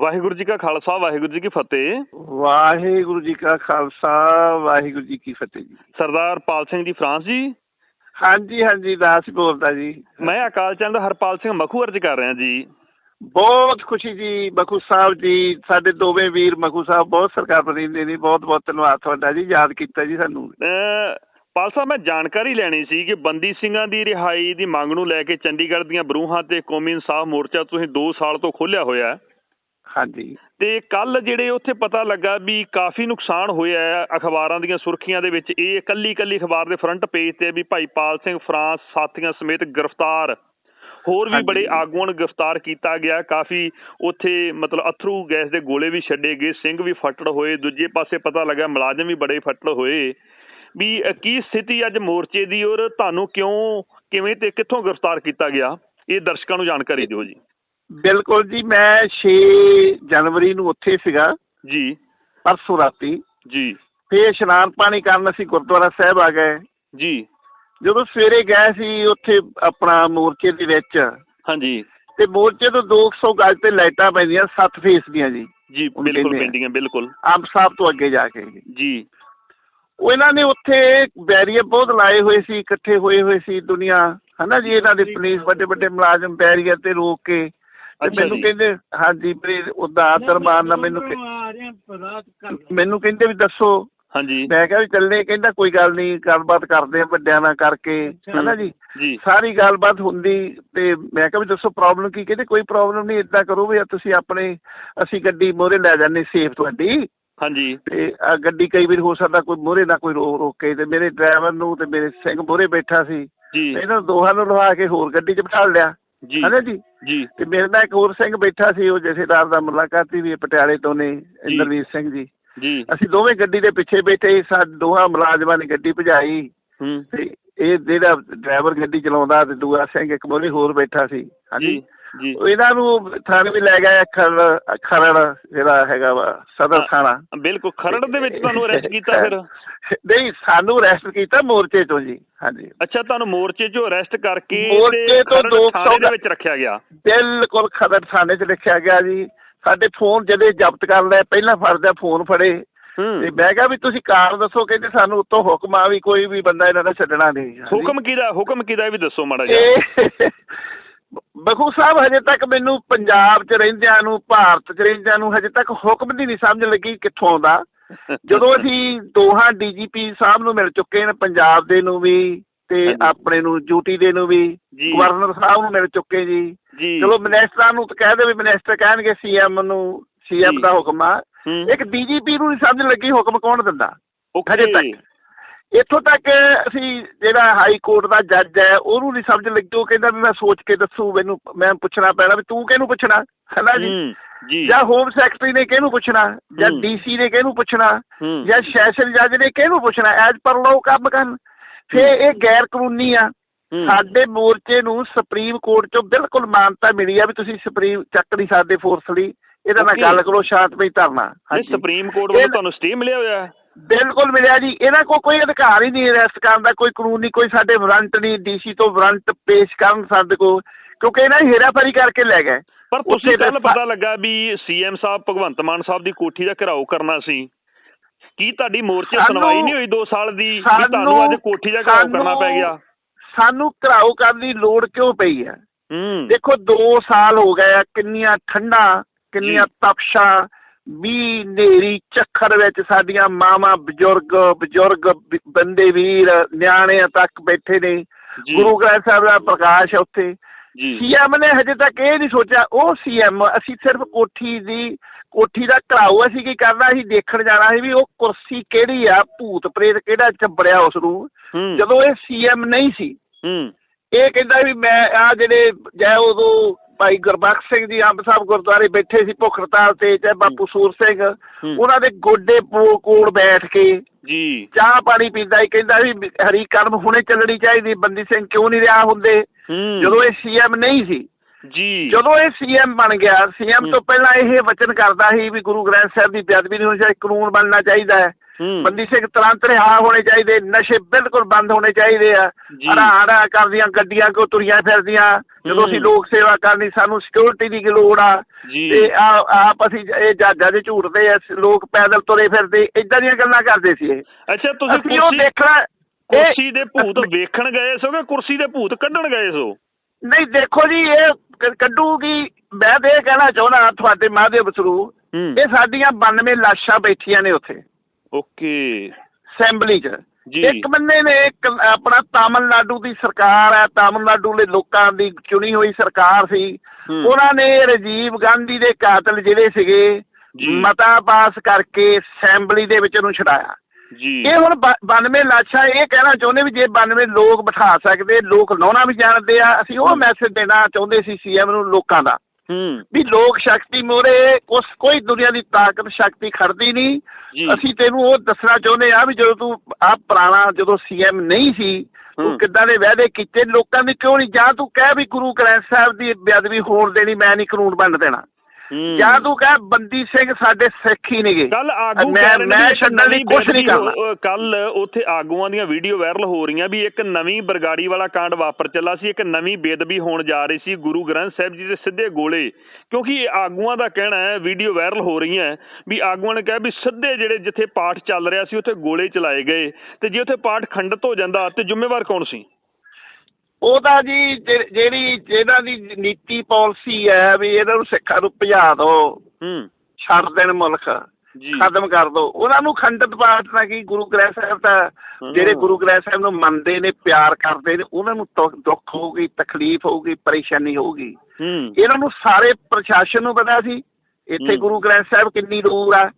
ਵਾਹਿਗੁਰੂ ਜੀ ਕਾ ਖਾਲਸਾ ਵਾਹਿਗੁਰੂ ਜੀ ਕੀ ਫਤਿਹ। ਵਾਹਿਗੁਰੂ ਜੀ ਕਾ ਖਾਲਸਾ ਵਾਹਿਗੁਰੂ ਜੀ ਕੀ ਫਤਿਹ ਜੀ। ਸਰਦਾਰ ਪਾਲ ਸਿੰਘ ਜੀ ਫਰਾਂਸ ਜੀ? ਹਾਂਜੀ ਹਾਂਜੀ ਦਾਸ ਬੋਲਦਾ ਜੀ। ਮੈਂ ਅਕਾਲ ਚੰਦ ਹਰਪਾਲ ਸਿੰਘ ਮਖੂ ਅਰਜ ਕਰ ਰਿਹਾ ਜੀ। ਬਹੁਤ ਖੁਸ਼ੀ ਜੀ ਮਖੂ ਸਾਹਿਬ ਜੀ ਸਾਡੇ ਦੋਵੇਂ ਵੀਰ ਮਖੂ ਸਾਹਿਬ ਬਹੁਤ ਸਰਕਾਰ ਪ੍ਰਤੀਨਿਧੀ ਨੇ ਬਹੁਤ ਬਹੁਤ ਧੰਨਵਾਦ ਤੁਹਾਡਾ ਜੀ ਯਾਦ ਕੀਤਾ ਜੀ ਸਾਨੂੰ। ਪਾਲ ਸਾਹਿਬ ਮੈਂ ਜਾਣਕਾਰੀ ਲੈਣੀ ਸੀ ਕਿ ਬੰਦੀ ਸਿੰਘਾਂ ਦੀ ਰਿਹਾਈ ਦੀ ਮੰਗ ਨੂੰ ਲੈ ਕੇ ਚੰਡੀਗੜ੍ਹ ਦੀਆਂ ਬਰੂਹਾਂ ਤੇ ਕੌਮੀ ਇਨਸਾਫ ਮੋਰਚਾ ਤੁਸੀਂ 2 ਸਾਲ ਤੋਂ ਖੋਲ੍ਹਿਆ ਹੋਇਆ ਹੈ। ਹਾਂਜੀ। ਤੇ ਕੱਲ ਜਿਹੜੇ ਉੱਥੇ ਪਤਾ ਲੱਗਾ ਵੀ ਕਾਫੀ ਨੁਕਸਾਨ ਹੋਇਆ ਹੈ ਅਖਬਾਰਾਂ ਦੀਆਂ ਸੁਰਖੀਆਂ ਦੇ ਵਿੱਚ ਇਹ ਕੱਲੀ ਕੱਲੀ ਅਖਬਾਰ ਦੇ ਫਰੰਟ ਪੇਜ ਤੇ ਵੀ ਭਾਈ ਪਾਲ ਸਿੰਘ ਫਰਾਂਸ ਸਾਥੀਆਂ ਸਮੇਤ ਗ੍ਰਿਫਤਾਰ। ਹੋਰ ਵੀ। ਬੜੇ ਆਗੂਆਂ ਨੂੰ ਗ੍ਰਿਫਤਾਰ ਕੀਤਾ ਗਿਆ ਕਾਫੀ ਉੱਥੇ ਮਤਲਬ ਅਥਰੂ ਗੈਸ ਦੇ ਗੋਲੇ ਵੀ ਛੱਡੇ ਗਏ ਸਿੰਘ ਵੀ ਫੱਟੜ ਹੋਏ ਦੂਜੇ ਪਾਸੇ ਪਤਾ ਲੱਗਾ ਮੁਲਾਜ਼ਮ ਵੀ ਬੜੇ ਫੱਟੜ ਹੋਏ। ਵੀ ਕੀ ਸਥਿਤੀ ਅੱਜ ਮੋਰਚੇ ਦੀ ਔਰ ਤੁਹਾਨੂੰ ਕਿਉਂ ਕਿਵੇਂ ਤੇ ਕਿੱਥੋਂ ਗ੍ਰਿਫਤਾਰ ਕੀਤਾ ਗਿਆ? ਇਹ ਦਰਸ਼ਕਾਂ ਨੂੰ ਜਾਣਕਾਰੀ ਦਿਓ ਜੀ। ਬਿਲਕੁਲ ਜੀ ਮੈਂ 6 ਜਨਵਰੀ ਨੂੰ ਉੱਥੇ ਸੀਗਾ। ਜੀ। ਪਰਸੋਂ ਰਾਤੀ। ਜੀ। ਫੇਰ ਇਸ਼ਨਾਨ ਪਾਣੀ ਕਰਨ ਅਸੀਂ ਗੁਰਦੁਆਰਾ ਸਾਹਿਬ ਆ ਗਏ। ਜੀ। ਜਦੋਂ ਸਵੇਰੇ ਗਏ ਸੀ ਉੱਥੇ ਆਪਣਾ ਮੋਰਚੇ ਦੇ ਵਿੱਚ। ਹਾਂਜੀ। ਤੇ ਮੋਰਚੇ ਤੋਂ 200 ਗਜ ਤੇ ਲਾਈਟਾਂ ਪੈਂਦੀਆਂ 7 ਫੇਸ ਦੀਆਂ ਜੀ। ਜੀ ਬਿਲਕੁਲ। ਪੈਂਦੀਆਂ ਬਿਲਕੁਲ। ਆਮ ਸਾਹਿਬ ਤੋਂ ਅੱਗੇ ਜਾ ਕੇ। ਜੀ। ਉਹ ਇਹਨਾਂ ਨੇ ਉੱਥੇ ਬੈਰੀਅਰ ਬਹੁਤ ਲਾਏ ਹੋਏ ਸੀ ਇਕੱਠੇ ਹੋਏ ਹੋਏ ਸੀ ਦੁਨੀਆ। ਹਨਾ ਜੀ ਇਹਨਾਂ ਦੇ ਪੁਲਿਸ ਵੱਡੇ ਵੱਡੇ ਮੁਲਾਜ਼ਮ ਬੈਰੀਅਰ ਤੇ ਰੋਕ ਕੇ। ਤੇ ਅੱਛਾ ਮੈਨੂੰ। ਕਹਿੰਦੇ ਹਾਂਜੀ ਮੇਰੇ ਉਹਦਾ ਆਦਰ ਮਾਰਨਾ ਮੈਨੂੰ ਕਿ- ਮੈਨੂੰ ਕਹਿੰਦੇ ਵੀ ਦੱਸੋ। ਹਾਂਜੀ। ਮੈਂ ਕਿਹਾ ਵੀ ਚੱਲੇ ਕਹਿੰਦਾ ਕੋਈ ਗੱਲ ਨਹੀਂ ਗੱਲਬਾਤ ਕਰਦੇ ਆ ਵੱਡਿਆਂ ਨਾਲ ਕਰਕੇ ਹਨਾ ਜੀ? ਸਾਰੀ ਗੱਲਬਾਤ ਹੁੰਦੀ ਤੇ ਮੈਂ ਕਿਹਾ ਵੀ ਦੱਸੋ ਪ੍ਰੋਬਲਮ ਕੀ? ਕਹਿੰਦੇ ਕੋਈ ਪ੍ਰੋਬਲਮ ਨਹੀਂ ਇਦਾਂ ਕਰੋ ਵੀ ਤੁਸੀਂ ਆਪਣੇ ਅਸੀਂ ਗੱਡੀ ਮੋਰੇ ਲੈ ਜਾਂਦੇ ਸੇਫ ਤੁਹਾਡੀ। ਹਾਂਜੀ। ਤੇ ਆਹ ਗੱਡੀ ਕਈ ਵਾਰ ਹੋ ਸਕਦਾ ਕੋਈ ਮੋਰੇ ਨਾ ਕੋਈ ਰੋ ਰੋਕੇ ਤੇ ਮੇਰੇ ਡਰਾਈਵਰ ਨੂੰ ਤੇ ਮੇਰੇ ਸਿੰਘ ਮੋਰੇ ਬੈਠਾ ਸੀ। ਜੀ। ਇਹਨਾਂ ਦੋਹਾਂ ਨੂੰ ਲਵਾ ਕੇ ਹੋਰ ਗੱਡੀ 'ਚ ਬਿਠਾ ਲਿਆ। ਜੀ। ਹਨਾ ਜੀ? ਜੀ। ਤੇ ਮੇਰੇ ਨਾਲ ਇੱਕ ਹੋਰ ਸਿੰਘ ਬੈਠਾ ਸੀ ਉਹ ਜਥੇਦਾਰ ਦਾ ਮੁਲਾਕਾਤੀ ਵੀ ਇਹ ਪਟਿਆਲੇ ਤੋਂ ਨੇ ਇੰਦਰਵੀਰ ਸਿੰਘ ਜੀ। ਜੀ। ਅਸੀਂ ਦੋਵੇਂ ਗੱਡੀ ਦੇ ਪਿੱਛੇ ਬੈਠੇ ਸਾਡੇ ਦੋਹਾਂ ਮੁਲਾਜ਼ਮਾਂ ਨੇ ਗੱਡੀ ਭਜਾਈ। ਹੂੰ। ਤੇ ਇਹ ਜਿਹੜਾ ਡਰਾਈਵਰ ਗੱਡੀ ਚਲਾਉਂਦਾ ਤੇ ਦੂਆ ਸਿੰਘ ਇੱਕ ਮੋਰੇ ਹੋਰ ਬੈਠਾ ਸੀ ਹਾਂਜੀ? ਜੀ ਇਹਨਾਂ ਨੂੰ ਥਾਣੇ ਵੀ ਲੈ ਗਏ ਖਰੜ ਖਰੜ ਜਿਹੜਾ ਹੈਗਾ ਵਾ ਸਦਰ। ਥਾਣਾ। ਬਿਲਕੁਲ ਖਰੜ ਦੇ ਵਿੱਚ ਤੁਹਾਨੂੰ ਅਰੈਸਟ ਕੀਤਾ ਫਿਰ? ਨਹੀਂ ਸਾਨੂੰ ਅਰੈਸਟ ਕੀਤਾ ਮੋਰਚੇ ਤੋਂ ਜੀ ਹਾਂਜੀ। ਅੱਛਾ ਤੁਹਾਨੂੰ ਮੋਰਚੇ 'ਚੋਂ ਅਰੈਸਟ ਕਰਕੇ ਮੋਰਚੇ ਤੇ ਤੋਂ ਖਰੜ ਦੋ ਵਿੱਚ ਰੱਖਿਆ ਗਿਆ? ਬਿਲਕੁਲ ਖਦਰ ਥਾਣੇ 'ਚ ਲਿਖਿਆ ਗਿਆ ਜੀ। ਸਾਡੇ ਫੋਨ ਜਦੇ ਜ਼ਬਤ ਕਰ ਲਏ ਪਹਿਲਾਂ ਫੜਦਿਆ ਫੋਨ ਫੜੇ ਤੇ ਮੈਂ ਕਿਹਾ ਵੀ ਤੁਸੀਂ ਕਾਰਨ ਦੱਸੋ ਕਹਿੰਦੇ ਸਾਨੂੰ ਉੱਤੋਂ ਹੁਕਮ ਆ ਵੀ ਕੋਈ ਵੀ ਬੰਦਾ ਇਹਨਾਂ ਦਾ ਛੱਡਣਾ ਨਹੀਂ। ਹੁਕਮ ਕਿਹਦਾ ਹੁਕਮ ਕਿਹਦਾ ਇਹ ਵੀ ਦੱਸੋ ਮਾੜਾ ਜਿਹਾ। ਬਖੂ ਸਾਹਿਬ ਹਜੇ ਤੱਕ ਮੈਨੂੰ ਪੰਜਾਬ 'ਚ ਰਹਿੰਦਿਆਂ ਨੂੰ ਭਾਰਤ 'ਚ ਰਹਿੰਦਿਆਂ ਨੂੰ ਹਜੇ ਤੱਕ ਹੁਕਮ ਦੀ ਨਹੀਂ ਸਮਝ ਲੱਗੀ ਕਿੱਥੋਂ ਆਉਂਦਾ ਜਦੋਂ ਅਸੀਂ ਦੋਹਾਂ ਡੀਜੀਪੀ ਸਾਹਿਬ ਨੂੰ ਮਿਲ ਚੁੱਕੇ ਨੇ ਪੰਜਾਬ ਦੇ ਨੂੰ ਵੀ ਤੇ। ਆਪਣੇ ਨੂੰ ਡਿਊਟੀ ਦੇ ਨੂੰ ਵੀ ਗਵਰਨਰ ਸਾਹਿਬ ਨੂੰ ਮਿਲ ਚੁੱਕੇ ਜੀ। ਚਲੋ ਮਿਨਿਸਟਰਾਂ ਨੂੰ ਤਾਂ ਕਹਿ ਦੇ ਵੀ ਮਿਨਿਸਟਰ ਕਹਿਣਗੇ ਸੀਐਮ ਨੂੰ ਸੀਐਮ। ਦਾ ਹੁਕਮ ਆ। ਇੱਕ ਡੀਜੀਪੀ ਨੂੰ ਨਹੀਂ ਸਮਝ ਲੱਗੀ ਹੁਕਮ ਕੌਣ ਦਿੰਦਾ? ਓਕੇ ਹਜੇ ਤੱਕ। ਇੱਥੋਂ ਤੱਕ ਅਸੀਂ ਜਿਹੜਾ ਹਾਈ ਕੋਰਟ ਦਾ ਜੱਜ ਹੈ ਉਹਨੂੰ ਨਹੀਂ ਸਮਝ ਲੱਗੀ। ਉਹ ਕਹਿੰਦਾ ਵੀ ਮੈਂ ਸੋਚ ਕੇ ਦੱਸੂ ਮੈਨੂੰ ਮੈਂ ਪੁੱਛਣਾ ਪੈਣਾ ਵੀ ਤੂੰ ਕਿਹਨੂੰ ਪੁੱਛਣਾ? ਹੈਨਾ ਜੀ? ਜੀ। ਜਾਂ ਹੋਮ ਸੈਕਟਰੀ ਨੇ ਕਿਹਨੂੰ ਪੁੱਛਣਾ? ਜਾਂ। ਡੀਸੀ ਨੇ ਕਿਹਨੂੰ ਪੁੱਛਣਾ? ਜਾਂ ਸੈਸ਼ਨ ਜੱਜ ਨੇ ਕਿਹਨੂੰ ਪੁੱਛਣਾ? ਐਜ ਪਰ ਲੋ ਕੰਮ ਕਰਨ। ਫੇ ਇਹ ਗੈਰ ਕਾਨੂੰਨੀ ਆ। ਸਾਡੇ ਮੋਰਚੇ ਨੂੰ ਸੁਪਰੀਮ ਕੋਰਟ ਚੋਂ ਬਿਲਕੁਲ ਮਾਨਤਾ ਮਿਲੀ ਆ ਵੀ ਤੁਸੀਂ ਸੁਪਰੀਮ ਚੱਕ ਨਹੀਂ ਸਕਦੇ ਫੋਰਸ ਲਈ। ਇਹਦਾ Okay. ਗੱਲ ਕਰੋ ਸ਼ਾਂਤਮਈ ਧਰਨਾ। ਹਾਂਜੀ। ਸੁਪਰੀਮ ਕੋਰਟ ਵੱਲੋਂ ਤੁਹਾਨੂੰ ਸਟੇ ਮਿਲਿਆ ਹੋਇਆ ਹੈ? ਬਿਲਕੁਲ ਮਿਲਿਆ ਜੀ। ਇਹਨਾਂ ਕੋਲ ਕੋਈ ਅਧਿਕਾਰ ਹੀ ਨਹੀਂ ਅਰੈਸਟ ਕਰਨ ਦਾ ਕੋਈ ਕਾਨੂੰਨ ਨਹੀਂ ਕੋਈ ਸਾਡੇ ਵਾਰੰਟ ਨਹੀਂ ਡੀਸੀ ਤੋਂ ਵਾਰੰਟ ਪੇਸ਼ ਕਰਨ ਸਾਡੇ ਕੋਲ ਕਿਉਂਕਿ ਇਹਨਾਂ ਹੇਰਾਫੇਰੀ ਕਰਕੇ ਲੈ ਗਏ। ਪਰ ਤੁਸੀਂ ਕੱਲ ਪਤਾ ਲੱਗਾ ਵੀ ਸੀਐਮ ਸਾਹਿਬ ਭਗਵੰਤ ਮਾਨ ਸਾਹਿਬ ਦੀ ਕੋਠੀ ਦਾ ਘਿਰਾਓ ਕਰਨਾ ਸੀ। ਕੀ ਤੁਹਾਡੀ ਮੋਰਚੇ ਸੁਣਵਾਈ ਨਹੀਂ ਹੋਈ 2 ਸਾਲ ਦੀ ਵੀ ਤੁਹਾਨੂੰ ਅੱਜ ਕੋਠੀ ਦਾ ਘਿਰਾਓ ਕਰਨਾ ਪੈ ਗਿਆ? ਸਾਨੂੰ ਘਰਾਓ ਕਰਨ ਦੀ ਲੋੜ ਕਿਉਂ ਪਈ ਹੈ? ਹੂੰ। ਦੇਖੋ 2 ਸਾਲ ਹੋ ਗਏ ਆ ਕਿੰਨੀਆਂ ਠੰਡਾਂ ਕਿੰਨੀਆਂ ਤਪਸ਼ਾਂ ਵੀ ਨੇਰੀ ਝੱਖਰ ਵਿੱਚ ਸਾਡੀਆਂ ਮਾਵਾਂ ਬਜ਼ੁਰਗ ਬਜ਼ੁਰਗ ਬੰਦੇ ਵੀਰ ਨਿਆਣੇ ਤੱਕ ਬੈਠੇ ਨੇ। ਗੁਰੂ ਗ੍ਰੰਥ ਸਾਹਿਬ ਦਾ ਪ੍ਰਕਾਸ਼ ਉੱਥੇ। ਸੀਐਮ ਨੇ ਹਜੇ ਤੱਕ ਇਹ ਨਹੀਂ ਸੋਚਿਆ ਉਹ ਸੀਐਮ ਅਸੀਂ ਸਿਰਫ ਕੋਠੀ ਦੀ ਕੋਠੀ ਦਾ ਘਰਾਓ ਅਸੀਂ ਕੀ ਕਰਨਾ ਸੀ ਦੇਖਣ ਜਾਣਾ ਸੀ ਵੀ ਉਹ ਕੁਰਸੀ ਕਿਹੜੀ ਆ ਭੂਤ ਪ੍ਰੇਤ ਕਿਹੜਾ ਚੱਬੜਿਆ ਉਸ ਨੂੰ। ਜਦੋਂ ਇਹ ਸੀਐਮ ਨਹੀਂ ਸੀ ਹੂੰ। ਇਹ ਕਹਿੰਦਾ ਵੀ ਮੈਂ ਆ ਜਿਹੜੇ ਜੈ ਉਦੋਂ ਭਾਈ ਗੁਰਬਖਸ਼ ਸਿੰਘ ਜੀ ਅੰਬ ਸਾਹਿਬ ਗੁਰਦੁਆਰੇ ਬੈਠੇ ਸੀ ਭੁੱਖ ਹੜਤਾਲ ਤੇ ਚਾਹੇ ਬਾਪੂ ਸੂਰ ਸਿੰਘ। ਉਹਨਾਂ ਦੇ ਗੋਡੇ ਪੋ ਕੋਲ ਬੈਠ ਕੇ ਜੀ। ਚਾਹ ਪਾਣੀ ਪੀਂਦਾ ਹੀ ਕਹਿੰਦਾ ਵੀ ਹਰੀ ਕਲਮ ਹੁਣੇ ਚੱਲਣੀ ਚਾਹੀਦੀ ਬੰਦੀ ਸਿੰਘ ਕਿਉਂ ਨਹੀਂ ਰਿਹਾ ਹੁੰਦੇ? ਜਦੋਂ ਇਹ ਸੀਐਮ ਨਹੀਂ ਸੀ। ਜੀ। ਜਦੋਂ ਇਹ ਸੀਐਮ ਬਣ ਗਿਆ ਸੀਐਮ। ਤੋਂ ਪਹਿਲਾਂ ਇਹ ਵਚਨ ਕਰਦਾ ਸੀ ਵੀ ਗੁਰੂ ਗ੍ਰੰਥ ਸਾਹਿਬ ਦੀ ਬੇਅਦਬੀ ਨਹੀਂ ਹੋਣੀ ਚਾਹੀਦੀ ਕਾਨੂੰਨ ਬਣਨਾ ਚਾਹੀਦਾ ਹੂੰ। ਬੰਦੀ ਸਿੰਘ ਤੁਰੰਤ ਰਿਹਾ ਹੋਣੇ ਚਾਹੀਦੇ ਨਸ਼ੇ ਬਿਲਕੁਲ ਬੰਦ ਹੋਣੇ ਚਾਹੀਦੇ ਆ। ਜੀ। ਹੜਾ ਕਰਦੀਆਂ ਗੱਡੀਆਂ ਕੋ ਤੁਰੀਆਂ ਫਿਰਦੀਆਂ। ਜਦੋਂ ਅਸੀਂ ਹੂੰ। ਲੋਕ ਸੇਵਾ ਕਰਨੀ ਸਾਨੂੰ ਸਿਕਿਉਰਿਟੀ ਦੀ ਕੀ ਲੋੜ ਆ। ਤੇ ਆ- ਆਪ ਅਸੀਂ ਇਹ ਜਹਾਜ਼ਾਂ ਦੇ ਝੂਟਦੇ ਆ ਲੋਕ ਪੈਦਲ ਤੁਰੇ ਫਿਰਦੇ ਇਦਾਂ ਦੀਆਂ ਗੱਲਾਂ ਕਰਦੇ ਸੀ ਇਹ। ਅੱਛਾ ਤੁਸੀਂ ਕੁਰਸੀ ਦੇਖਣਾ ਕੁਰਸੀ ਦੇ ਭੂਤ ਵੇਖਣ ਗਏ ਸੋ ਕਿ ਕੁਰਸੀ ਦੇ ਭੂਤ ਕੱਢਣ ਗਏ ਸੋ? ਨਹੀਂ ਦੇਖੋ ਜੀ ਇਹ ਕ- ਕੱਢੂਗੀ। ਮੈਂ ਤੇ ਇਹ ਕਹਿਣਾ ਚਾਹੁੰਦਾ ਤੁਹਾਡੇ ਮਹਾਦੇਵ ਸਰੂ ਹੂੰ। ਇਹ ਸਾਡੀਆਂ 92 ਲਾਸ਼ਾਂ ਬੈਠੀਆਂ ਨੇ ਉੱਥੇ। ਓਕੇ। ਅਸੈਂਬਲੀ 'ਚ। ਜੀ। ਇੱਕ ਬੰਦੇ ਨੇ ਆਪਣਾ ਤਾਮਿਲਨਾਡੂ ਦੀ ਸਰਕਾਰ ਹੈ ਤਾਮਿਲਨਾਡੂ ਦੇ ਲੋਕਾਂ ਦੀ ਚੁਣੀ ਹੋਈ ਸਰਕਾਰ ਸੀ। ਉਹਨਾਂ ਨੇ ਰਾਜੀਵ ਗਾਂਧੀ ਦੇ ਕਾਤਲ ਜਿਹੜੇ ਸੀਗੇ। ਮਤਾ ਪਾਸ ਕਰਕੇ ਅਸੈਂਬਲੀ ਦੇ ਵਿੱਚ ਉਹਨੂੰ ਛਡਾਇਆ। ਜੀ। ਇਹ ਹੁਣ ਬ- 92 ਲਾਸ਼ਾਂ ਇਹ ਕਹਿਣਾ ਚਾਹੁੰਦੇ ਵੀ ਜੇ 92 ਲੋਕ ਬਿਠਾ ਸਕਦੇ ਲੋਕ ਲਾਉਣਾ ਵੀ ਜਾਣਦੇ ਆ ਅਸੀਂ ਉਹ ਮੈਸੇਜ ਦੇਣਾ ਚਾਹੁੰਦੇ ਸੀ ਸੀਐਮ ਨੂੰ ਲੋਕਾਂ ਦਾ। ਵੀ ਲੋਕ ਸ਼ਕਤੀ ਮੋਰੇ ਉਸ ਕੋਈ ਦੁਨੀਆ ਦੀ ਤਾਕਤ ਸ਼ਕਤੀ ਖੜਦੀ ਨਹੀਂ। ਅਸੀਂ ਤੈਨੂੰ ਉਹ ਦੱਸਣਾ ਚਾਹੁੰਦੇ ਆ ਵੀ ਜਦੋਂ ਤੂੰ ਆ ਪੁਰਾਣਾ ਜਦੋਂ ਸੀਐਮ ਨਹੀਂ ਸੀ। ਤੂੰ ਕਿੱਦਾਂ ਦੇ ਵਾਅਦੇ ਕੀਤੇ? ਲੋਕਾਂ ਦੇ ਕਿਉਂ ਨਹੀਂ? ਜਾਂ ਤੂੰ ਕਹਿ ਵੀ ਗੁਰੂ ਗ੍ਰੰਥ ਸਾਹਿਬ ਦੀ ਬੇਅਦਬੀ ਹੋਣ ਦੇਣੀ ਮੈਂ ਨਹੀਂ ਕਾਨੂੰਨ ਬਣ ਦੇਣਾ। ਜਾਂ ਤੂੰ ਕਹਿ ਬੰਦੀ ਸਿੰਘ ਸਾਡੇ ਸਿੱਖ ਹੀ ਨੇਗੇ। ਕੱਲ ਆਗੂ ਮੈਂ ਮੈਂ ਛੱਡਣ ਲਈ ਕੁਝ ਨਹੀਂ ਕਰਨਾ। ਕੱਲ ਉੱਥੇ ਆਗੂਆਂ ਦੀਆਂ ਵੀਡੀਓ ਵਾਇਰਲ ਹੋ ਰਹੀਆਂ ਵੀ ਇੱਕ ਨਵੀਂ ਬਰਗਾੜੀ ਵਾਲਾ ਕਾਂਡ ਵਾਪਰ ਚੱਲਾ ਸੀ ਇੱਕ ਨਵੀਂ ਬੇਅਦਬੀ ਹੋਣ ਜਾ ਰਹੀ ਸੀ ਗੁਰੂ ਗ੍ਰੰਥ ਸਾਹਿਬ ਜੀ ਦੇ ਸਿੱਧੇ ਗੋਲੇ। ਕਿਉਂਕਿ ਇਹ ਆਗੂਆਂ ਦਾ ਕਹਿਣਾ ਹੈ ਵੀਡੀਓ ਵਾਇਰਲ ਹੋ ਰਹੀਆਂ ਹੈ ਵੀ ਆਗੂਆਂ ਨੇ ਕਿਹਾ ਵੀ ਸਿੱਧੇ ਜਿਹੜੇ ਜਿੱਥੇ ਪਾਠ ਚੱਲ ਰਿਹਾ ਸੀ ਉੱਥੇ ਗੋਲੇ ਚਲਾਏ ਗਏ। ਤੇ ਜੇ ਉੱਥੇ ਪਾਠ ਖੰਡਿਤ ਹੋ ਜਾਂਦਾ ਤੇ ਜ਼ਿੰਮੇਵਾਰ ਕੌਣ ਸੀ? ਉਹ ਤਾਂ ਜੀ ਜਿਹੜੀ ਜਿਹਨਾਂ ਦੀ ਨੀਤੀ ਪਾਲਿਸੀ ਹੈ ਵੀ ਇਹਨਾਂ ਨੂੰ ਸਿੱਖਾਂ ਨੂੰ ਭਜਾ ਦਿਓ ਹੂੰ। ਛੱਡ ਦੇਣ ਮੁਲਕ ਜੀ। ਖਤਮ ਕਰ ਦਿਓ ਉਹਨਾਂ ਨੂੰ ਖੰਡਿਤ ਪਾਠ ਨਾ ਕੀ ਗੁਰੂ ਗ੍ਰੰਥ ਸਾਹਿਬ ਦਾ ਜਿਹੜੇ ਗੁਰੂ ਗ੍ਰੰਥ ਸਾਹਿਬ ਨੂੰ ਮੰਨਦੇ ਨੇ ਪਿਆਰ ਕਰਦੇ ਨੇ ਉਹਨਾਂ ਨੂੰ ਦੁੱਖ- ਹੋਊਗੀ ਤਕਲੀਫ ਹੋਊਗੀ ਪਰੇਸ਼ਾਨੀ ਹੋਊਗੀ। ਇਹਨਾਂ ਨੂੰ ਸਾਰੇ ਪ੍ਰਸ਼ਾਸਨ ਨੂੰ ਪਤਾ ਸੀ ਇੱਥੇ। ਗੁਰੂ ਗ੍ਰੰਥ ਸਾਹਿਬ ਕਿੰਨੀ ਦੂਰ ਆ।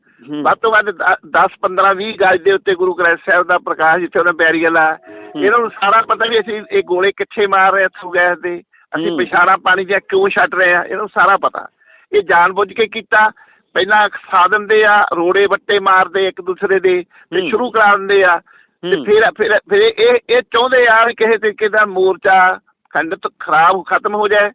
ਵੱਧ ਤੋਂ ਵੱਧ 10 15 20 ਗਜ ਦੇ ਉੱਤੇ ਗੁਰੂ ਗ੍ਰੰਥ ਸਾਹਿਬ ਦਾ ਪ੍ਰਕਾਸ਼ ਜਿੱਥੇ ਉਹਨਾਂ ਬੈਰੀਅਲ ਆ ਇਹਨਾਂ ਨੂੰ ਸਾਰਾ ਪਤਾ ਵੀ ਅਸੀਂ ਇਹ ਗੋਲੇ ਕਿੱਥੇ ਮਾਰ ਰਹੇ ਥੂ ਗੈਸ ਦੇ। ਅਸੀਂ। ਪਿਛਾੜਾ ਪਾਣੀ ਜਾਂ ਕਿਉਂ ਛੱਡ ਰਹੇ ਆ ਇਹਨਾਂ ਨੂੰ ਸਾਰਾ ਪਤਾ। ਇਹ ਜਾਣਬੁੱਝ ਕੇ ਕੀਤਾ। ਪਹਿਲਾਂ ਖਸਾ ਦਿੰਦੇ ਆ ਰੋੜੇ ਵੱਟੇ ਮਾਰਦੇ ਇੱਕ ਦੂਸਰੇ ਦੇ ਤੇ। ਸ਼ੁਰੂ ਕਰਾ ਦਿੰਦੇ ਆ। ਤੇ। ਫਿਰ ਫਿਰ ਫਿਰ ਇਹ ਇਹ ਚਾਹੁੰਦੇ ਆ ਕਿਸੇ ਤਰੀਕੇ ਦਾ ਮੋਰਚਾ ਖੰਡਤ ਖਰਾਬ ਖਤਮ ਹੋ ਜਾਏ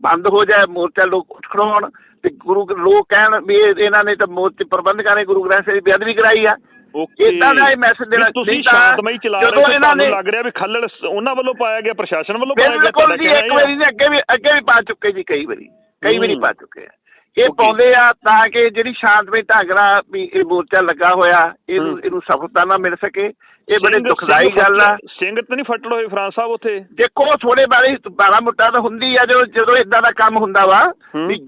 ਬੰਦ ਹੋ ਜਾਏ ਮੋਰਚਾ ਲੋਕ ਉੱਠ ਖੜੋਣ ਤੇ ਗੁਰੂ ਲੋਕ ਕਹਿਣ ਵੀ ਇਹ- ਇਹਨਾਂ ਨੇ ਤਾਂ ਮੋਰਚੇ ਪ੍ਰਬੰਧਕਾਂ ਨੇ ਗੁਰੂ ਗ੍ਰੰਥ ਸਾਹਿਬ ਦੀ ਬੇਅਦਬੀ ਕਰਾਈ ਆ। ਓਕੇ ਏਦਾਂ ਦਾ ਇਹ message ਦੇਣਾ- ਤੁਸੀਂ ਸ਼ਾਂਤਮਈ ਚਲਾ ਰਹੇ ਜਦੋਂ ਇਹਨਾਂ ਨੇ- ਲੱਗ ਰਿਹਾ ਵੀ ਖੱਲੜ ਉਹਨਾਂ ਵੱਲੋਂ ਪਾਇਆ ਗਿਆ ਪ੍ਰਸ਼ਾਸਨ ਵੱਲੋਂ ਪਾਇਆ ਗਿਆ ਬਿਲਕੁਲ ਜੀ ਇੱਕ ਵਾਰੀ ਨੇ ਅੱਗੇ ਵੀ ਅੱਗੇ ਵੀ ਪਾ ਚੁੱਕੇ ਜੀ ਕਈ ਵਾਰੀ ਕਈ ਵਾਰੀ। ਪਾ ਚੁੱਕੇ ਆ ਇਹ. ਪਾਉਂਦੇ ਆ ਤਾਂ ਕਿ ਜਿਹੜੀ ਸ਼ਾਂਤਮਈ ਢੰਗ ਨਾਲ ਵੀ ਇਹ ਮੋਰਚਾ ਲੱਗਾ ਹੋਇਆ ਇਹਨੂੰ। ਇਹਨੂੰ ਸਫਲਤਾ ਨਾ ਮਿਲ ਸਕੇ ਇਹ ਬੜੇ ਦੁਖਦਾਈ ਗੱਲ ਆ ਸਿੰਘ ਤਾਂ ਨਹੀਂ ਫੱਟੜ ਹੋਏ ਫਰਾਂਸ ਸਾਹਿਬ ਉੱਥੇ ਦੇਖੋ ਥੋੜੇ ਬਾਰੇ ਬਾਰਾ ਮੁੱਟਾ ਤਾਂ ਹੁੰਦੀ ਆ ਜੋ ਜਦੋਂ ਇਦਾਂ ਦਾ ਕੰਮ ਹੁੰਦਾ ਵਾ। ਵੀ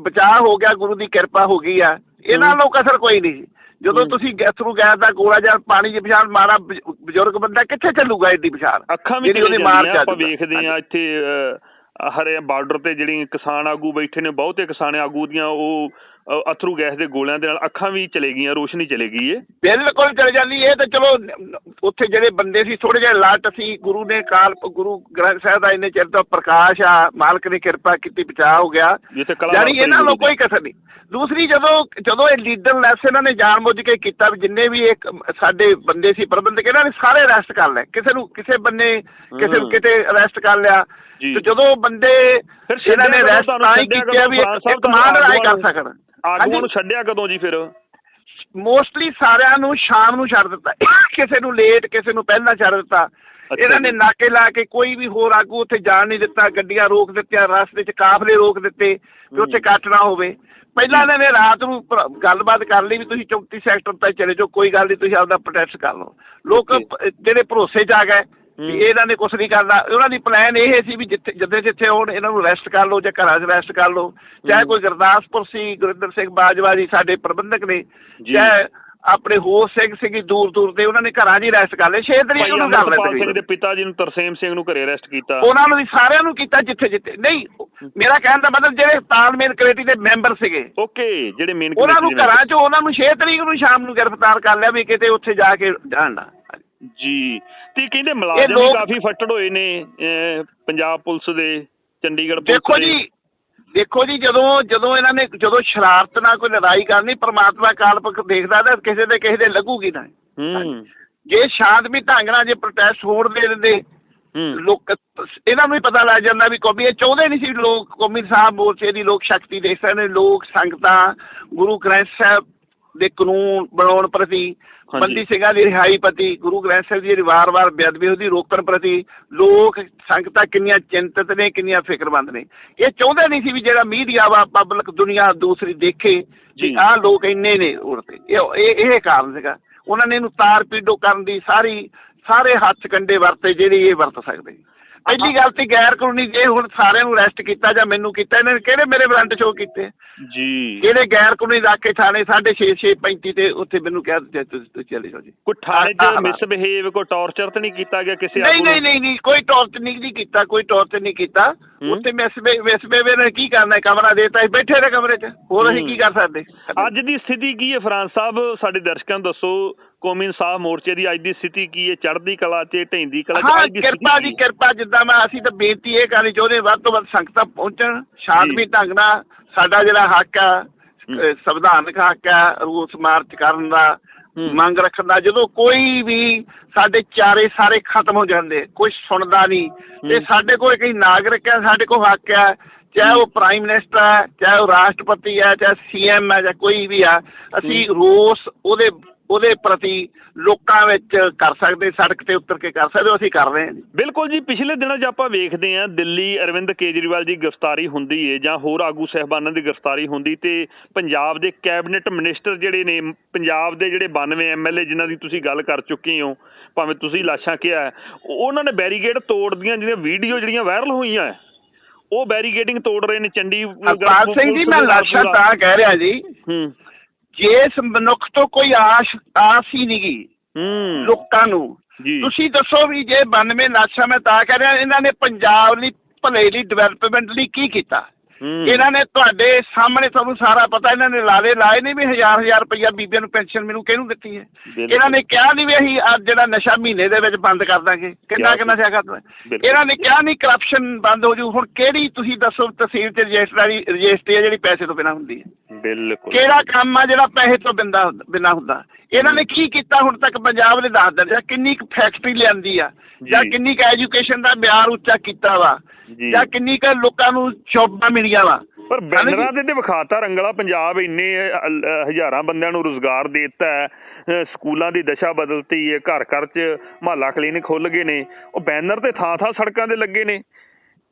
ਬਚਾਅ ਹੋ ਗਿਆ ਗੁਰੂ ਦੀ ਕਿਰਪਾ ਹੋ ਗਈ ਆ ਇਹਨਾਂ। ਨੂੰ ਕਸਰ ਕੋਈ ਨਹੀਂ ਜਦੋਂ। ਤੁਸੀਂ ਗੈਸਰੂ ਗੈਸ ਦਾ ਗੋਲਾ ਜਾਂ ਪਾਣੀ ਦੀ ਪਛਾਣ ਮਾਰਾ ਬਜ਼- ਬਜ਼ੁਰਗ ਬੰਦਾ ਕਿੱਥੇ ਚੱਲੂਗਾ ਏਡੀ ਪਛਾਣ ਅੱਖਾਂ ਵੀ ਉਹਦੀ ਮਾਰ ਆਪਾਂ। ਵੇਖਦੇ ਆ ਇੱਥੇ ਹਰੇ ਬਾਰਡਰ ਤੇ ਜਿਹੜੀ ਕਿਸਾਨ ਆਗੂ ਬੈਠੇ ਨੇ ਬਹੁਤੇ ਕਿਸਾਨ ਆਗੂ ਦੀਆਂ ਉਹ ਅਥਰੂ ਗੈਸ ਦੇ ਗੋਲਿਆਂ ਦੇ ਨਾਲ ਅੱਖਾਂ ਵੀ ਚਲੇ ਗਈਆਂ ਰੋਸ਼ਨੀ ਚਲੇ ਗਈ ਏ ਬਿਲਕੁਲ ਚਲ ਜਾਂਦੀ ਇਹ ਤਾਂ ਚਲੋ ਉੱਥੇ ਜਿਹੜੇ ਬੰਦੇ ਸੀ ਥੋੜੇ ਜਿਹਾ ਲਾਟ ਸੀ ਗੁਰੂ ਨੇ ਕਾਲ ਗੁਰੂ ਗ੍ਰੰਥ ਸਾਹਿਬ ਦਾ ਇੰਨੇ ਚਿਰ ਤੋਂ ਪ੍ਰਕਾਸ਼ ਆ ਮਾਲਕ ਨੇ ਕਿਰਪਾ ਕੀਤੀ ਬਚਾਅ ਹੋ ਗਿਆ ਯਾਨੀ ਇਹਨਾਂ ਨੂੰ। ਕੋਈ ਕਸਰ ਨਹੀਂ ਦੂਸਰੀ ਜਦੋਂ ਜਦੋਂ ਇਹ ਲੀਡਰ ਲੈਸ ਇਹਨਾਂ ਨੇ ਜਾਣਬੁੱਝ ਕੇ ਕੀਤਾ ਵੀ ਜਿੰਨੇ ਵੀ ਇੱਕ ਸਾਡੇ ਬੰਦੇ ਸੀ ਪ੍ਰਬੰਧਕ ਇਹਨਾਂ ਨੇ ਸਾਰੇ ਅਰੈਸਟ ਕਰ ਲਏ ਕਿਸੇ ਨੂੰ ਕਿਸੇ ਬੰਨੇ ਕਿਸੇ ਨੂੰ। ਕਿਤੇ ਅਰੈਸਟ ਕਰ ਲਿਆ। ਤੇ ਜਦੋਂ ਬੰਦੇ ਇਹਨਾਂ ਨੇ ਅਰੈਸਟ ਤਾਂ ਹੀ ਕੀਤੇ ਵੀ ਇੱਕ ਮਾਨ ਰਾਏ ਕਰ ਸਕਣ ਆਗੂਆਂ ਨੂੰ ਛੱਡਿਆ ਕਦੋਂ ਜੀ ਫਿਰ? ਮੋਸਟਲੀ ਸਾਰਿਆਂ ਨੂੰ ਸ਼ਾਮ ਨੂੰ ਛੱਡ ਦਿੱਤਾ। ਕਿਸੇ ਨੂੰ ਲੇਟ ਕਿਸੇ ਨੂੰ ਪਹਿਲਾਂ ਛੱਡ ਦਿੱਤਾ। ਇਹਨਾਂ ਨੇ। ਨਾਕੇ ਲਾ ਕੇ ਕੋਈ ਵੀ ਹੋਰ ਆਗੂ ਉੱਥੇ ਜਾਣ ਨਹੀਂ ਦਿੱਤਾ ਗੱਡੀਆਂ ਰੋਕ ਦਿੱਤੀਆਂ ਰਸਤੇ 'ਚ ਕਾਫਲੇ ਰੋਕ ਦਿੱਤੇ ਕਿ ਉੱਥੇ ਕੱਟ ਨਾ ਹੋਵੇ। ਪਹਿਲਾਂ ਇਹਨਾਂ ਨੇ ਰਾਤ ਨੂੰ ਗੱਲਬਾਤ ਕਰ ਲਈ ਵੀ ਤੁਸੀਂ 34 ਸੈਕਟਰ ਤੱਕ ਚਲੇ ਜਾਓ ਕੋਈ ਗੱਲ ਨਹੀਂ ਤੁਸੀਂ ਆਪਦਾ ਪ੍ਰੋਟੈਸਟ ਕਰ ਲਓ। ਲੋਕ ਜਿਹੜੇ ਭਰੋਸੇ 'ਚ ਆ ਗਏ ਵੀ। ਇਹਨਾਂ ਨੇ ਕੁਝ ਨਹੀਂ ਕਰਨਾ ਉਹਨਾਂ ਦੀ ਪਲਾਨ ਇਹ ਸੀ ਵੀ ਜਿੱਥੇ ਜਿੱਥੇ ਜਿੱਥੇ ਹੋਣ ਇਹਨਾਂ ਨੂੰ ਅਰੈਸਟ ਕਰ ਲਓ ਜਾਂ ਘਰਾਂ 'ਚ ਅਰੈਸਟ ਕਰ ਲਓ। ਚਾਹੇ। ਕੋਈ ਗੁਰਦਾਸਪੁਰ ਸੀ ਗੁਰਿੰਦਰ ਸਿੰਘ ਬਾਜਵਾ ਜੀ ਸਾਡੇ ਪ੍ਰਬੰਧਕ ਨੇ। ਚਾਹੇ ਆਪਣੇ ਹੋਰ ਸਿੰਘ ਸੀਗੀ ਦੂਰ ਦੂਰ ਦੇ ਉਹਨਾਂ ਨੇ ਘਰਾਂ 'ਚ ਹੀ ਅਰੈਸਟ ਕਰ ਲਏ 6 ਤਰੀਕ ਨੂੰ ਕਰ ਲਏ ਸਿੰਘ ਦੇ। ਪਿਤਾ ਜੀ ਨੂੰ ਤਰਸੇਮ ਸਿੰਘ ਨੂੰ ਘਰੇ ਅਰੈਸਟ ਕੀਤਾ। ਉਹਨਾਂ ਨੂੰ ਵੀ ਸਾਰਿਆਂ ਨੂੰ ਕੀਤਾ ਜਿੱਥੇ ਜਿੱਥੇ। ਨਹੀਂ ਮੇਰਾ ਕਹਿਣ ਦਾ ਮਤਲਬ ਜਿਹੜੇ ਤਾਲਮੇਲ ਕਮੇਟੀ ਦੇ ਮੈਂਬਰ ਸੀਗੇ। ਓਕੇ ਜਿਹੜੇ ਮੇਨ ਉਹਨਾਂ ਨੂੰ ਘਰਾਂ 'ਚ ਉਹਨਾਂ ਨੂੰ 6 ਤਰੀਕ ਨੂੰ ਸ਼ਾਮ ਨੂੰ ਗ੍ਰਿਫਤਾਰ ਕਰ ਲਿਆ ਵੀ ਕਿਤੇ ਉੱਥੇ ਜਾ ਕੇ ਜਾਣ ਨਾ। ਜੀ। ਤੇ ਕਹਿੰਦੇ ਮੁਲਾਜ਼ਮ ਵੀ ਲੋਕ- ਕਾਫੀ ਫੱਟੜ ਹੋਏ ਨੇ ਅਹ, ਪੰਜਾਬ ਪੁਲਿਸ ਦੇ ਚੰਡੀਗੜ੍ਹ ਪੁਲਿਸ ਦੇਖੋ ਦੇ। ਜੀ ਦੇਖੋ ਜੀ ਜਦੋਂ ਜਦੋਂ ਇਹਨਾਂ ਨੇ ਜਦੋਂ ਸ਼ਰਾਰਤ ਨਾਲ ਕੋਈ ਲੜਾਈ ਕਰਨੀ ਪ੍ਰਮਾਤਮਾ ਕਾਲਪਕ ਦੇਖਦਾ ਤਾਂ ਕਿਸੇ ਦੇ ਕਿਸੇ ਦੇ ਲੱਗੂਗੀ ਨਾ ਹੂੰ। ਜੇ ਸ਼ਾਂਤਮਈ ਢੰਗ ਨਾਲ ਜੇ ਪ੍ਰੋਟੈਸਟ ਹੋਣ ਦੇ ਦਿੰਦੇ ਹੂੰ। ਲੋਕ ਇਹਨਾਂ ਨੂੰ ਵੀ ਪਤਾ ਲੱਗ ਜਾਂਦਾ ਵੀ ਕੌਮੀ ਇਹ ਚਾਹੁੰਦੇ ਨਹੀਂ ਸੀ ਲੋਕ ਕੌਮੀ ਸਾਹਿਬ ਮੋਰਚੇ ਦੀ ਲੋਕ ਸ਼ਕਤੀ ਦੇਖ ਸਕਦੇ ਲੋਕ ਸੰਗਤਾਂ ਗੁਰੂ ਗ੍ਰੰਥ ਸਾਹਿਬ ਦੇ ਕਾਨੂੰਨ ਬਣਾਉਣ ਪ੍ਰਤੀ। ਬੰਦੀ ਸਿੰਘਾਂ ਦੀ ਰਿਹਾਈ ਪ੍ਰਤੀ ਗੁਰੂ ਗ੍ਰੰਥ ਸਾਹਿਬ ਜੀ ਦੀ ਵਾਰ-ਵਾਰ ਬੇਅਦਬੀ ਉਹਦੀ ਰੋਕਣ ਪ੍ਰਤੀ ਲੋਕ ਸੰਗਤਾਂ ਕਿੰਨੀਆਂ ਚਿੰਤਤ ਨੇ ਕਿੰਨੀਆਂ ਫਿਕਰਮੰਦ ਨੇ ਇਹ ਚਾਹੁੰਦੇ ਨਹੀਂ ਸੀ ਵੀ ਜਿਹੜਾ ਮੀਡੀਆ ਵਾ ਪਬਲਿਕ ਦੁਨੀਆ ਦੂਸਰੀ ਦੇਖੇ ਜੀ। ਵੀ ਆਹ ਲੋਕ ਇੰਨੇ ਨੇ ਉਰਤੇ ਇਹ ਇਹ ਇਹ ਕਾਰਨ ਸੀਗਾ ਉਹਨਾਂ ਨੇ ਇਹਨੂੰ ਤਾਰ ਪੀਡੋ ਕਰਨ ਦੀ ਸਾਰੀ ਸਾਰੇ ਹੱਥ ਕੰਡੇ ਵਰਤੇ ਜਿਹੜੇ ਇਹ ਵਰਤ ਸਕਦੇ ਪਹਿਲੀ ਗੱਲ ਤੇ ਗੈਰ ਕਾਨੂੰਨੀ ਜੇ ਹੁਣ ਸਾਰਿਆਂ ਨੂੰ ਅਰੈਸਟ ਕੀਤਾ ਜਾਂ ਮੈਨੂੰ ਕੀਤਾ ਇਹਨਾਂ ਨੇ ਕਿਹੜੇ ਮੇਰੇ ਵਾਰੰਟ ਸ਼ੋ ਕੀਤੇ ਜੀ ਕਿਹੜੇ ਗੈਰ ਕਾਨੂੰਨੀ ਇਲਾਕੇ ਥਾਣੇ 6:30 6:35 ਤੇ ਉੱਥੇ ਮੈਨੂੰ ਕਹਿ ਤੁਸੀਂ ਚਲੇ ਜਾਓ ਜੀ ਕੋਈ ਥਾਣੇ 'ਚ ਮਿਸਬਿਹੇਵ ਕੋਈ ਟੌਰਚਰ ਤਾਂ ਨਹੀਂ ਕੀਤਾ ਗਿਆ ਕਿਸੇ ਨਹੀਂ ਨਹੀਂ? ਨਹੀਂ ਨਹੀਂ ਕੋਈ ਟੌਰਚ ਨਹੀਂ ਕੀਤਾ ਕੋਈ ਟੌਰਚ ਨਹੀਂ ਕੀਤਾ। ਉੱਥੇ ਮਿਸਬੇ ਮਿਸਬੇ ਨੇ ਕੀ ਕਰਨਾ? ਕਮਰਾ ਦੇਤਾ ਬੈਠੇ ਰਹੇ ਕਮਰੇ 'ਚ ਹੋਰ ਅਸੀਂ। ਕੀ ਕਰ ਸਕਦੇ ਅੱਜ ਦੀ ਸਥਿਤੀ ਕੀ ਹੈ ਫਰਾਂਸ ਸਾਹਿਬ ਸਾਡੇ ਦਰਸ਼ਕਾਂ ਨੂੰ ਦੱਸੋ ਕੌਮੀ ਇਨਸਾਫ ਮੋਰਚੇ ਦੀ ਅੱਜ ਦੀ ਸਥਿਤੀ ਕੀ ਹੈ ਚੜ੍ਹਦੀ ਕਲਾ 'ਚ ਢੈਂਦੀ ਕਲਾ 'ਚ ਹਾਂ ਅੱਜ ਦੀ ਕਿਰਪਾ ਹੈ? ਕਿਰਪਾ ਜਿੱਦਾਂ ਮੈਂ ਅਸੀਂ ਤਾਂ ਬੇਨਤੀ ਇਹ ਕਰਨੀ ਚਾਹੁੰਦੇ ਵੱਧ ਤੋਂ ਵੱਧ ਸੰਗਤਾਂ ਪਹੁੰਚਣ ਸ਼ਾਂਤਮਈ ਢੰਗ ਨਾਲ ਸਾਡਾ ਜਿਹੜਾ ਹੱਕ ਆ ਸੰਵਿਧਾਨਕ ਹੱਕ ਆ ਰੋਸ ਮਾਰਚ ਕਰਨ ਦਾ। ਮੰਗ ਰੱਖਣ ਦਾ ਜਦੋਂ ਕੋਈ ਵੀ ਸਾਡੇ ਚਾਰੇ ਸਾਰੇ ਖਤਮ ਹੋ ਜਾਂਦੇ ਕੋਈ ਸੁਣਦਾ ਨਹੀਂ ਤੇ। ਸਾਡੇ ਕੋਲ ਕਈ ਨਾਗਰਿਕ ਹੈ ਸਾਡੇ ਕੋਲ ਹੱਕ ਹੈ ਚਾਹੇ ਉਹ ਪ੍ਰਾਈਮ ਮਿਨਿਸਟਰ ਹੈ ਚਾਹੇ ਉਹ ਰਾਸ਼ਟਰਪਤੀ ਹੈ ਚਾਹੇ ਸੀਐਮ ਹੈ ਜਾਂ ਕੋਈ ਵੀ ਆ ਅਸੀਂ ਰੋਸ ਉਹਦੇ ਉਹਦੇ ਪ੍ਰਤੀ ਲੋਕਾਂ ਵਿੱਚ ਕਰ ਸਕਦੇ ਸੜਕ ਤੇ ਉਤਰ ਕੇ ਕਰ ਸਕਦੇ ਅਸੀਂ ਕਰ ਰਹੇ ਹਾਂ ਜੀ। ਬਿਲਕੁਲ ਜੀ ਪਿਛਲੇ ਦਿਨਾਂ 'ਚ ਆਪਾਂ ਵੇਖਦੇ ਹਾਂ ਦਿੱਲੀ ਅਰਵਿੰਦ ਕੇਜਰੀਵਾਲ ਦੀ ਗ੍ਰਿਫਤਾਰੀ ਹੁੰਦੀ ਏ ਜਾਂ ਹੋਰ ਆਗੂ ਸਹਿਬਾਨਾਂ ਦੀ ਗ੍ਰਿਫਤਾਰੀ ਹੁੰਦੀ ਤੇ ਪੰਜਾਬ ਦੇ ਕੈਬਨਿਟ ਮਿਨਿਸਟਰ ਜਿਹੜੇ ਨੇ ਪੰਜਾਬ ਦੇ ਜਿਹੜੇ 92 ਐਮਐਲਏ ਜਿਨ੍ਹਾਂ ਦੀ ਤੁਸੀਂ ਗੱਲ ਕਰ ਚੁੱਕੇ ਹੋ ਭਾਵੇਂ ਤੁਸੀਂ ਲਾਸ਼ਾਂ ਕਿਹਾ ਉਹਨਾਂ ਨੇ ਬੈਰੀਗੇਡ ਤੋੜਦੀਆਂ ਜਿਹੜੀਆਂ ਵੀਡੀਓ ਜਿਹੜੀਆਂ ਵਾਇਰਲ ਹੋਈਆਂ ਉਹ ਬੈਰੀਗੇਡਿੰਗ ਤੋੜ ਰਹੇ ਨੇ ਚੰਡੀ ਹਰਪਾਲ ਸਿੰਘ ਜੀ ਮੈਂ ਲਾਸ਼ਾਂ ਤਾਂ ਕਹਿ ਰਿਹਾ ਜੀ। ਹੂੰ। ਜਿਸ ਮਨੁੱਖ ਤੋਂ ਕੋਈ ਆਸ਼ ਆਸ ਹੀ ਨਹੀਂ ਗਈ ਹੂੰ। ਲੋਕਾਂ ਨੂੰ ਤੁਸੀਂ ਦੱਸੋ ਵੀ ਜੇ 92 ਲਾਸ਼ਾਂ ਮੈਂ ਤਾਂ ਕਹਿ ਰਿਹਾ ਇਹਨਾਂ ਨੇ ਪੰਜਾਬ ਲਈ ਭਲੇ ਲਈ ਡਿਵੈਲਪਮੈਂਟ ਲਈ ਕੀ ਕੀਤਾ? ਇਹਨਾਂ ਨੇ ਤੁਹਾਡੇ ਸਾਹਮਣੇ ਤੁਹਾਨੂੰ ਸਾਰਾ ਪਤਾ ਇਹਨਾਂ ਨੇ ਲਾਲੇ ਲਾਏ ਨਹੀਂ ਵੀ ਹਜ਼ਾਰ ਹਜ਼ਾਰ ਰੁਪਈਆ ਬੀਬੀਆਂ ਨੂੰ ਪੈਨਸ਼ਨ ਮੈਨੂੰ ਕਿਹਨੂੰ ਦਿੱਤੀ ਹੈ। ਇਹਨਾਂ ਨੇ ਕਿਹਾ ਨਹੀਂ ਵੀ ਅਸੀਂ ਅੱਜ ਜਿਹੜਾ ਨਸ਼ਾ ਮਹੀਨੇ ਦੇ ਵਿੱਚ ਬੰਦ ਕਰ ਦਾਂਗੇ। ਕਿੰਨਾ ਕਿਹਾ ਕਿ ਨਸ਼ਾ ਕਰ। ਇਹਨਾਂ ਨੇ ਕਿਹਾ ਨਹੀਂ ਕਰਪਸ਼ਨ ਬੰਦ ਹੋ ਜੂ। ਹੁਣ ਕਿਹੜੀ ਤੁਸੀਂ ਦੱਸੋ ਤਹਿਸੀਲ ਤੇ ਰਜਿਸਟਰੀ ਰਜਿਸਟਰੀ ਹੈ ਜਿਹੜੀ ਪੈਸੇ ਤੋਂ ਬਿਨਾਂ ਹੁੰਦੀ ਹੈ? ਬਿਲਕੁਲ। ਕਿਹੜਾ ਕੰਮ ਆ ਜਿਹੜਾ ਪੈਸੇ ਤੋਂ ਬਿੰਦਾ ਬਿਨਾ ਹੁੰਦਾ? ਇਹਨਾਂ ਨੇ ਕੀ ਕੀਤਾ ਹੁਣ ਤੱਕ ਪੰਜਾਬ ਦੇ ਦੱਸ ਦਿਆ ਕਿੰਨੀ ਕੁ ਫੈਕਟਰੀ ਲਿਆਂਦੀ ਆ ਜਾਂ। ਕਿੰਨੀ ਕੁ ਐਜੂਕੇਸ਼ਨ ਦਾ ਮਿਆਰ ਉੱਚਾ ਕੀਤਾ ਵਾ ਜੀ। ਕਿੰਨੀ ਕੁ ਲੋਕਾਂ ਨੂੰ ਜੌਬਾਂ ਮਿਲੀਆਂ ਵਾ ਪਰ ਬੈਨਰਾਂ ਦੇ ਤੇ ਵਿਖਾਤਾ ਰੰਗਲਾ ਪੰਜਾਬ ਇੰਨੇ ਹਜ਼ਾਰਾਂ ਬੰਦਿਆਂ ਨੂੰ ਰੋਜ਼ਗਾਰ ਦਿੱਤਾ ਸਕੂਲਾਂ ਦੀ ਦਸ਼ਾ ਬਦਲਤੀ ਹੈ ਘਰ ਘਰ 'ਚ ਮਹੱਲਾ ਕਲੀਨਿਕ ਖੁੱਲ ਗਏ ਨੇ ਉਹ ਬੈਨਰ ਤੇ ਥਾਂ ਥਾਂ ਸੜਕਾਂ ਦੇ ਲੱਗੇ ਨੇ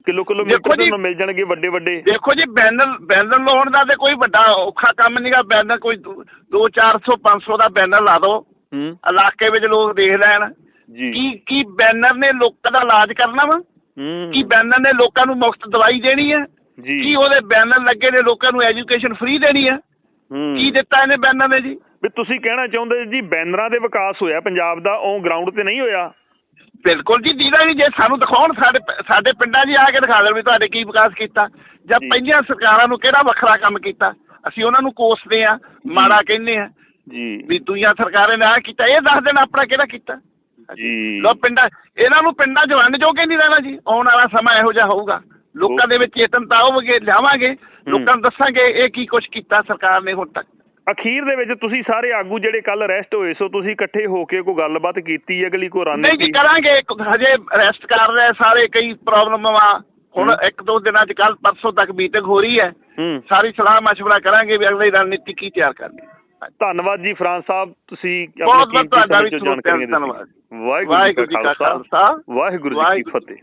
ਕਿਲੋ ਕਿਲੋਮੀਟਰ ਜੀ- ਤੋਂ ਮਿਲ ਜਾਣਗੇ ਵੱਡੇ ਵੱਡੇ। ਦੇਖੋ ਜੀ ਬੈਨਰ ਬੈਨਰ ਲਾਉਣ ਦਾ ਤੇ ਕੋਈ ਵੱਡਾ ਔਖਾ ਕੰਮ ਨਹੀਂਗਾ ਬੈਨਰ ਕੋਈ 2 400 500 ਦਾ ਬੈਨਰ ਲਾ ਦਿਓ ਹੂੰ। ਇਲਾਕੇ ਵਿੱਚ ਲੋਕ ਦੇਖ ਲੈਣ। ਜੀ। ਕੀ ਕੀ ਬੈਨਰ ਨੇ ਲੋਕਾਂ ਦਾ ਇਲਾਜ ਕਰਨਾ ਵਾ? ਹੂੰ। ਕੀ ਬੈਨਰ ਨੇ ਲੋਕਾਂ ਨੂੰ ਮੁਫਤ ਦਵਾਈ ਦੇਣੀ ਹੈ ਜੀ। ਕੀ ਉਹਦੇ ਬੈਨਰ ਲੱਗੇ ਨੇ ਲੋਕਾਂ ਨੂੰ ਐਜੂਕੇਸ਼ਨ ਫ੍ਰੀ ਦੇਣੀ ਹੈ ਹੂੰ। ਕੀ ਦਿੱਤਾ ਇਹਨੇ ਬੈਨਰ ਨੇ ਜੀ? ਵੀ ਤੁਸੀਂ ਕਹਿਣਾ ਚਾਹੁੰਦੇ ਜੀ ਬੈਨਰਾਂ ਦੇ ਵਿਕਾਸ ਹੋਇਆ ਪੰਜਾਬ ਦਾ ਉਹ ਗਰਾਊਂਡ ਤੇ ਨਹੀਂ ਹੋਇਆ। ਬਿਲਕੁਲ ਜੀ ਦੀਦਾ ਜੀ ਜੇ ਸਾਨੂੰ ਦਿਖਾਉਣ ਸਾਡੇ ਸਾਡੇ ਪਿੰਡਾਂ 'ਚ ਆ ਕੇ ਦਿਖਾ ਦੇਣ ਵੀ ਤੁਹਾਡੇ ਕੀ ਵਿਕਾਸ ਕੀਤਾ। ਜਾਂ ਜੀ। ਪਹਿਲੀਆਂ ਸਰਕਾਰਾਂ ਨੂੰ ਕਿਹੜਾ ਵੱਖਰਾ ਕੰਮ ਕੀਤਾ। ਅਸੀਂ ਉਹਨਾਂ ਨੂੰ ਕੋਸਦੇ ਆ ਮਾੜਾ ਕਹਿੰਦੇ ਆ ਜੀ। ਵੀ ਦੁਨੀਆ ਸਰਕਾਰਾਂ ਨੇ ਆ ਕੀਤਾ ਇਹ ਦੱਸ ਦੇਣ ਆਪਣਾ ਕਿਹੜਾ ਕੀਤਾ। ਜੀ। ਲੋ ਪਿੰਡਾਂ ਇਹਨਾਂ ਨੂੰ ਪਿੰਡਾਂ 'ਚ ਵੰਡ ਜੋਗੇ ਨਹੀਂ ਰਹਿਣਾ ਜੀ। ਆਉਣ ਵਾਲਾ ਸਮਾਂ ਇਹੋ ਜਿਹਾ ਹੋਊਗਾ। ਲੋਕਾਂ ਦੇ ਵਿੱਚ ਚੇਤਨਤਾ ਹੋਵੇਗੀ ਲਿਆਵਾਂਗੇ। ਲੋਕਾਂ ਨੂੰ ਦੱਸਾਂਗੇ ਇਹ ਕੀ ਕੁਝ ਕੀਤਾ ਸਰਕਾਰ ਨੇ ਹੁਣ ਤੱਕ। ਅਖੀਰ ਦੇ ਵਿੱਚ ਤੁਸੀਂ ਸਾਰੇ ਆਗੂ ਜਿਹੜੇ ਕੱਲ ਅਰੈਸਟ ਹੋਏ ਸੋ ਤੁਸੀਂ ਇਕੱਠੇ ਹੋ ਕੇ ਕੋਈ ਗੱਲਬਾਤ ਕੀਤੀ ਅਗਲੀ ਕੋਈ ਨਹੀਂ ਰਣਨੀਤੀ ਕਰਾਂਗੇ ਇੱਕ ਹਜੇ ਅਰੈਸਟ ਕਰ ਰਹੇ ਸਾਰੇ ਕਈ ਪ੍ਰੋਬਲਮ ਆ ਹੁਣ। ਇੱਕ ਦੋ ਦਿਨਾਂ 'ਚ ਕੱਲ ਪਰਸੋਂ ਤੱਕ ਮੀਟਿੰਗ ਹੋ ਰਹੀ ਹੈ ਸਾਰੀ ਸਲਾਹ ਮਸ਼ਵਰਾ ਕਰਾਂਗੇ ਵੀ ਅਗਲੀ ਰਣਨੀਤੀ ਕੀ ਤਿਆਰ ਕਰਨੀ। ਧੰਨਵਾਦ ਜੀ ਫਰਾਂਸ ਸਾਹਿਬ ਤੁਸੀਂ ਆਪਣੀ ਬਹੁਤ ਬਹੁਤ ਕੀਮਤੀ ਦਿੱਤੀਆਂ। ਧੰਨਵਾਦ। ਵਾਹਿਗੁਰੂ ਜੀ ਕਾ ਖਾਲਸਾ ਵਾਹਿਗੁਰੂ ਜੀ ਕੀ। ਫਤਿਹ